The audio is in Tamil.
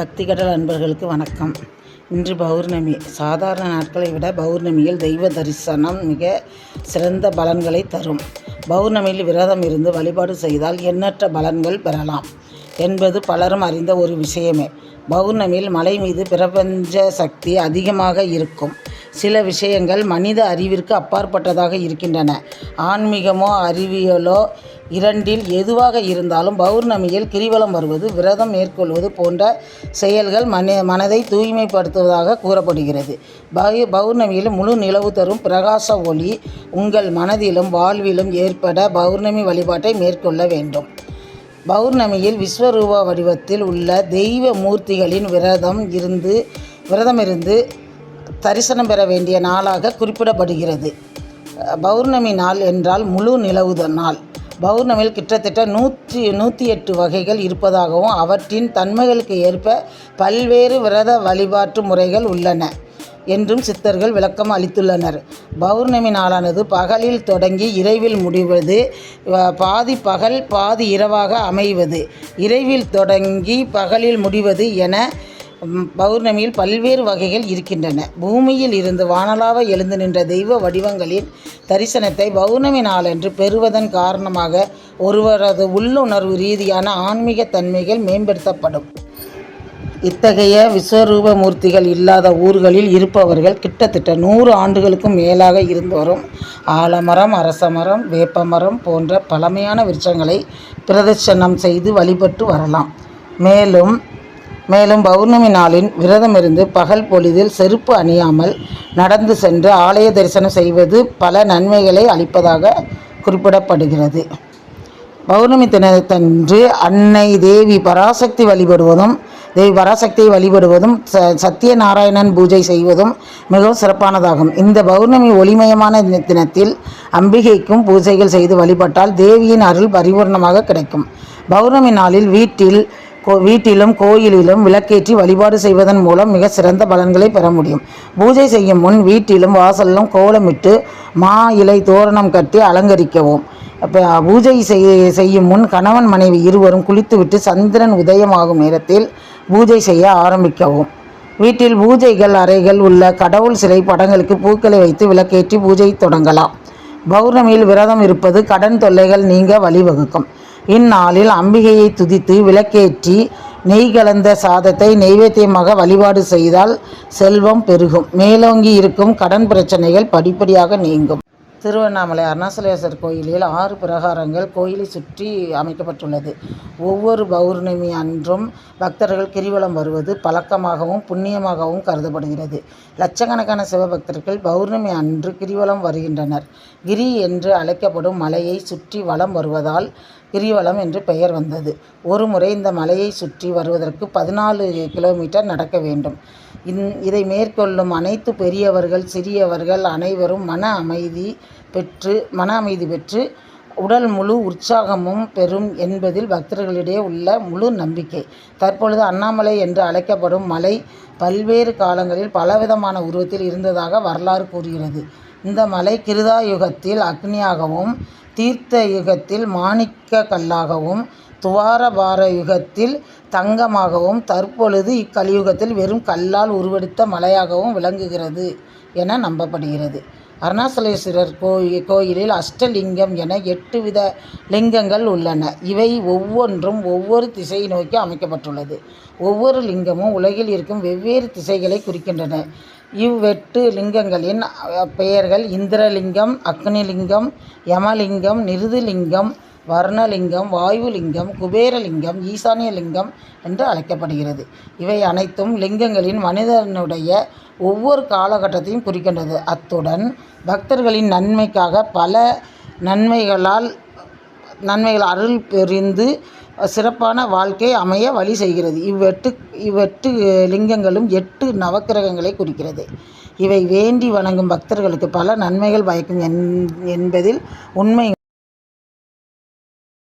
பக்தி கடல் அன்பர்களுக்கு வணக்கம். இன்று பௌர்ணமி. சாதாரண நாட்களை விட பௌர்ணமியில் தெய்வ தரிசனம் மிக சிறந்த பலன்களை தரும். பௌர்ணமியில் விரதம் இருந்து வழிபாடு செய்தால் எண்ணற்ற பலன்கள் பெறலாம் என்பது பலரும் அறிந்த ஒரு விஷயமே. பௌர்ணமியில் மலை மீது பிரபஞ்ச சக்தி அதிகமாக இருக்கும். சில விஷயங்கள் மனித அறிவிற்கு அப்பாற்பட்டதாக இருக்கின்றன. ஆன்மீகமோ அறிவியலோ இரண்டில் எதுவாக இருந்தாலும் பௌர்ணமியில் கிரிவலம் வருவது விரதம் மேற்கொள்வது போன்ற செயல்கள் மன மனதை தூய்மைப்படுத்துவதாக கூறப்படுகிறது. பௌ பௌர்ணமியில் முழு நிலவு தரும் பிரகாச ஒளி உங்கள் மனதிலும் வாழ்விலும் ஏற்பட பௌர்ணமி வழிபாட்டை மேற்கொள்ள வேண்டும். பௌர்ணமியில் விஸ்வரூப வடிவத்தில் உள்ள தெய்வ மூர்த்திகளின் விரதம் இருந்து விரதமிருந்து தரிசனம் பெற வேண்டிய நாளாக குறிப்பிடப்படுகிறது. பௌர்ணமி நாள் என்றால் முழு நிலவு நாள். பௌர்ணமியில் கிட்டத்தட்ட நூற்றி நூற்றி எட்டு வகைகள் இருப்பதாகவும் அவற்றின் தன்மைகளுக்கு ஏற்ப பல்வேறு விரத வழிபாட்டு முறைகள் உள்ளன என்றும் சித்தர்கள் விளக்கம் அளித்துள்ளனர். பௌர்ணமி நாளானது பகலில் தொடங்கி இரவில் முடிவது பாதி பகல் பாதி இரவாக அமைவது. இரவில் தொடங்கி பகலில் முடிவது என பௌர்ணமியில் பல்வேறு வகைகள் இருக்கின்றன. பூமியில் இருந்து வானலாக எழுந்து நின்ற தெய்வ வடிவங்களின் தரிசனத்தை பௌர்ணமி நாளன்று பெறுவதன் காரணமாக ஒருவரது உள்ளுணர்வு ரீதியான ஆன்மீக தன்மைகள் மேம்படுத்தப்படும். இத்தகைய விஸ்வரூப மூர்த்திகள் இல்லாத ஊர்களில் இருப்பவர்கள் கிட்டத்தட்ட நூறு ஆண்டுகளுக்கும் மேலாக இருந்து வரும். ஆலமரம் அரசமரம் வேப்பமரம் போன்ற பழமையான விருட்சங்களை பிரதட்சணம் செய்து வழிபட்டு வரலாம். மேலும் மேலும் பௌர்ணமி நாளின் விரதமிருந்து பகல் பொழுதில் செருப்பு அணியாமல் நடந்து சென்று ஆலய தரிசனம் செய்வது பல நன்மைகளை அளிப்பதாக குறிப்பிடப்படுகிறது. பௌர்ணமி தினத்தன்று அன்னை தேவி பராசக்தி வழிபடுவதும் தேவி பராசக்தியை வழிபடுவதும் ச சத்யநாராயணன் பூஜை செய்வதும் மிகவும் சிறப்பானதாகும். இந்த பௌர்ணமி ஒளிமயமான தினத்தில் அம்பிகைக்கும் பூஜைகள் செய்து வழிபட்டால் தேவியின் அருள் பரிபூர்ணமாக கிடைக்கும். பௌர்ணமி நாளில் வீட்டில் வீட்டிலும் கோயிலிலும் விளக்கேற்றி வழிபாடு செய்வதன் மூலம் மிக சிறந்த பலன்களை பெற முடியும். பூஜை செய்யும் முன் வீட்டிலும் வாசலிலும் கோலமிட்டு மா இலை தோரணம் கட்டி அலங்கரிக்கவும். இப்போ பூஜை செய்யும் முன் கணவன் மனைவி இருவரும் குளித்துவிட்டு சந்திரன் உதயமாகும் நேரத்தில் பூஜை செய்ய ஆரம்பிக்கவும். வீட்டில் பூஜைகள் அறைகள் உள்ள கடவுள் சிலை படங்களுக்கு பூக்களை வைத்து விளக்கேற்றி பூஜை தொடங்கலாம். பௌர்ணமியில் விரதம் இருப்பது கடன் தொல்லைகள் நீங்க வழிவகுக்கும். இந்நாளில் அம்பிகையை துதித்து விளக்கேற்றி நெய் கலந்த சாதத்தை நெய்வேத்தியமாக வழிபாடு செய்தால் செல்வம் பெருகும். மேலோங்கி இருக்கும் கடன் பிரச்சனைகள் படிப்படியாக நீங்கும். திருவண்ணாமலை அருணாசலேஸ்வரர் கோயிலில் ஆறு பிரகாரங்கள் கோயிலை சுற்றி அமைக்கப்பட்டுள்ளது. ஒவ்வொரு பௌர்ணமி அன்றும் பக்தர்கள் கிரிவலம் வருவது பழக்கமாகவும் புண்ணியமாகவும் கருதப்படுகிறது. லட்சக்கணக்கான சிவபக்தர்கள் பௌர்ணமி அன்று கிரிவலம் வருகின்றனர். கிரி என்று அழைக்கப்படும் மலையை சுற்றி வலம் வருவதால் கிரிவலம் என்று பெயர் வந்தது. ஒரு முறை இந்த மலையை சுற்றி வருவதற்கு பதினாலு கிலோமீட்டர் நடக்க வேண்டும். இந் இதை மேற்கொள்ளும் அனைத்து பெரியவர்கள் சிறியவர்கள் அனைவரும் மன அமைதி பெற்று மன அமைதி பெற்று உடல் முழு உற்சாகமும் பெறும் என்பதில் பக்தர்களிடையே உள்ள முழு நம்பிக்கை. தற்பொழுது அண்ணாமலை என்று அழைக்கப்படும் மலை பல்வேறு காலங்களில் பலவிதமான உருவத்தில் இருந்ததாக வரலாறு கூறுகிறது. இந்த மலை கிருதா யுகத்தில் அக்னியாகவும் தீர்த்த யுகத்தில் மாணிக்க கல்லாகவும் துவாரபார யுகத்தில் தங்கமாகவும் தற்பொழுது இக்கலியுகத்தில் வெறும் கல்லால் உருவெடுத்த மலையாகவும் விளங்குகிறது என நம்பப்படுகிறது. அருணாசலேஸ்வரர் கோயில் கோயிலில் அஷ்டலிங்கம் என எட்டு வித லிங்கங்கள் உள்ளன. இவை ஒவ்வொன்றும் ஒவ்வொரு திசையை நோக்கி அமைக்கப்பட்டுள்ளது. ஒவ்வொரு லிங்கமும் உலகில் இருக்கும் வெவ்வேறு திசைகளை குறிக்கின்றன. இவ்வெட்டு லிங்கங்களின் பெயர்கள் இந்திரலிங்கம் அக்னிலிங்கம் யமலிங்கம் நிருதிலிங்கம் வர்ணலிங்கம் வாயுலிங்கம் குபேரலிங்கம் ஈசானியலிங்கம் என்று அழைக்கப்படுகிறது. இவை அனைத்தும் லிங்கங்களின் மனிதனுடைய ஒவ்வொரு காலகட்டத்தையும் குறிக்கின்றது. அத்துடன் பக்தர்களின் நன்மைக்காக பல நன்மைகளால் நன்மைகள் அருள் புரிந்து சிறப்பான வாழ்க்கை அமைய வழி செய்கிறது. இவ்வெட்டு இவ்வெட்டு லிங்கங்களும் எட்டு நவக்கிரகங்களை குறிக்கிறது. இவை வேண்டி வணங்கும் பக்தர்களுக்கு பல நன்மைகள் பயக்கும் என் என்பதில் உண்மை